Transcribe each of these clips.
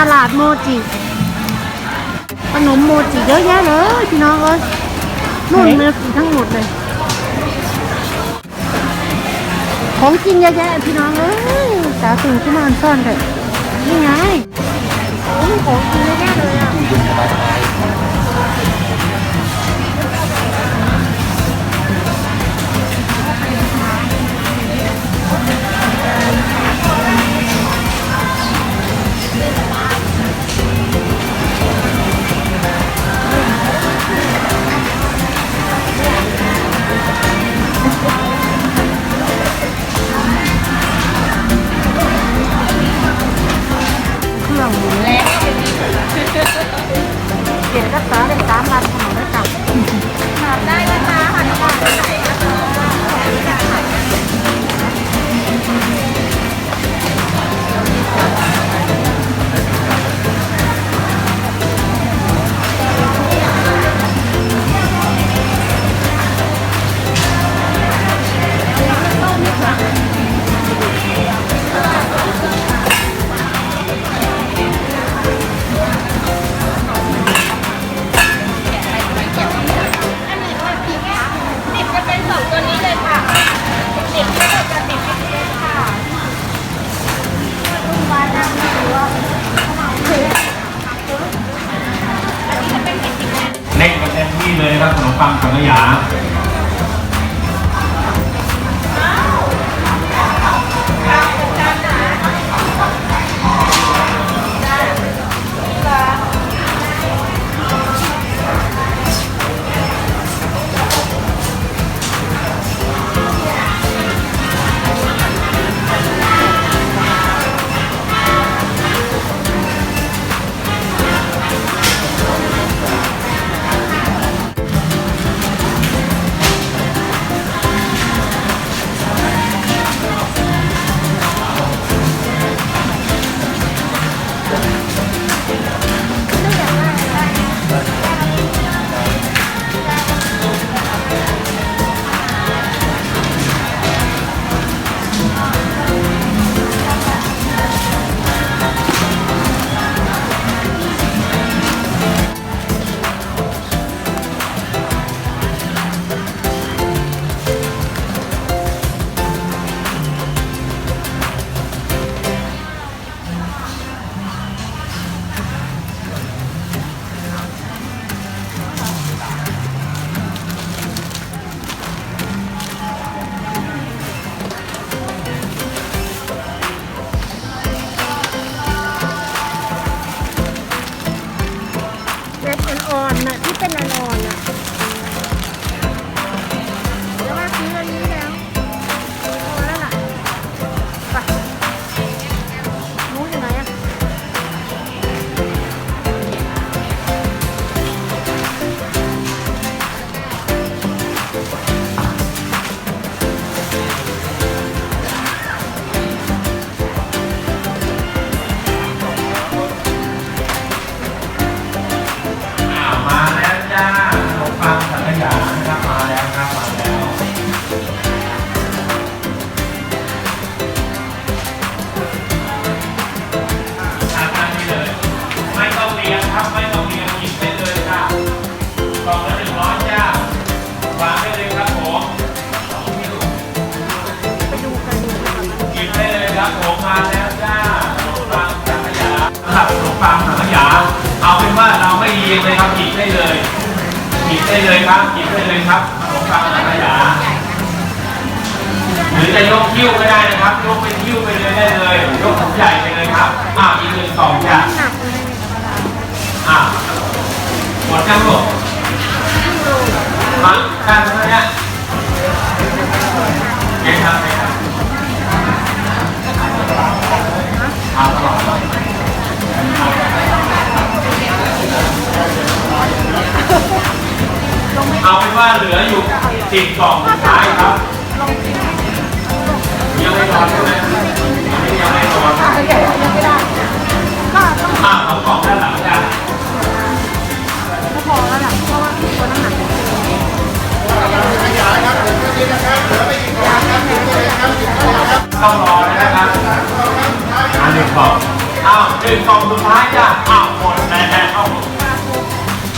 ตลาดโมจิขนมโมจิเยอะแยะเลยพี่น้องเอ้ยนุ่นเนื้อทั้งหมดเลย ของกินเยอะแยะพี่น้องเอ้ยสาตื่นขึ้นมาอันซ่อนเลยนี่ไงของกิน ปังสังขยา ครับหยิบได้เลยครับขนมปังสังขยาหรือจะยกคิ้วก็ได้นะครับ ยกเป็นคิ้วไปเลยได้เลย ยกถุงใหญ่ไปเลยครับอ่าอีกหนึ่งสองอย่างอ่าหมดยังลูกมั้งการเท่านี้เก่งครับเก่งครับ ว่าเหลืออยู่สิบกล่องสุดท้ายครับยังไม่นอนใช่ไหมยังไม่นอนยังไม่ได้ก็ต้องอ่าเอากล่องด้านหลังจ้ะก็พอแล้วล่ะเพราะว่าตัวน้ำหนักต้องรอนะครับอันหนึ่งกล่องอ้าวหนึ่งกล่องสุดท้ายจ้ะอ้าวหมดแล้ว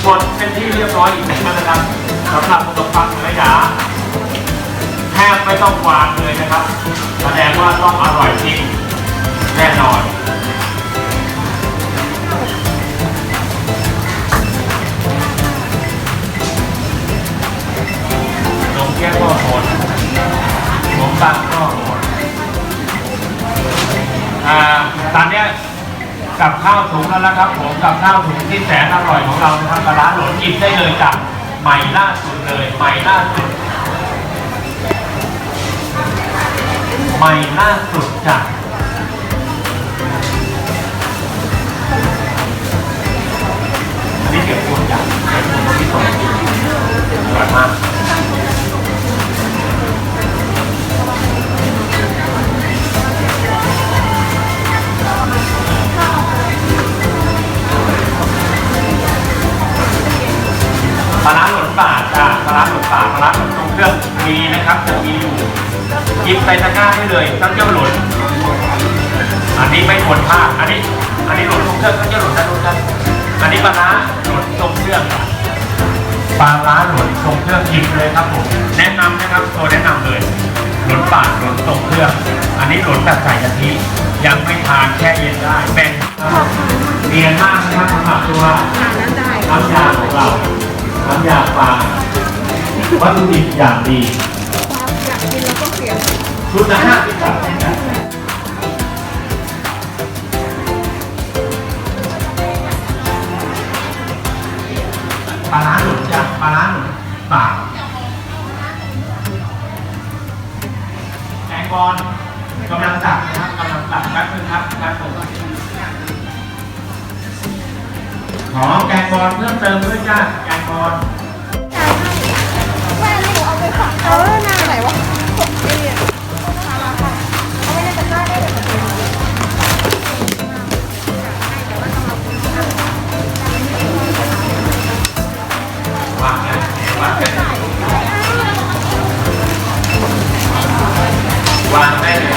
หมดเป็นที่เรียบร้อยอีกแล้วนะครับ สำหรับขนมปังสังขยาแทบไม่ต้องวางเลยนะครับ แสดงว่าต้องอร่อยจริงแน่นอนนมแก้วก็หมดนมปังก็หมดอ่าตอนเนี้ยกับข้าวถุงแล้วนะครับผมกับข้าวถุงที่แสนอร่อยของเรานะครับปลาร้าหลนกินได้เลยจาก ใหม่ล่าสุดเลยใหม่ล่าสุดใหม่ล่าสุดจากอันนี้เก็บตัวอย่างเก็บตัวที่สองอร่อยมาก นะครับจะมีอยู่หยิบใส่ตะกร้าได้เลยตั้งเจ้าหล่นอันนี้ไม่ควรพลาดอันนี้ อันนี้หล่นตรงเครื่องตั้งเจ้าหล่นนะทุกท่านอันนี้ปลาร้าหล่นตรงเครื่องปลาร้าหล่นตรงเครื่องหยิบเลยครับผมแนะนำนะครับตัวแนะนำเลยหล่นป่าหล่นตรงเครื่อง อันนี้หล่นแบบใส่กะทิยังไม่ทานแช่เย็นได้แบ่งเรียนมากนะครับสำหรับตัวน้ำยาของเราน้ำยาปลาวัตถุดิบอย่างดี ชุดละห้าสิบบาทนะปลาร้าหนุนจ้ะปลาร้าหนุนปล่าแกงบอลกำลังตักนะครับกำลังตักแป๊บนึงครับแป๊บนึงขอแกงบอลเพิ่มเติมด้วยจ้าแกงบอลแม่หนูเอาไปฝากเออ วางได้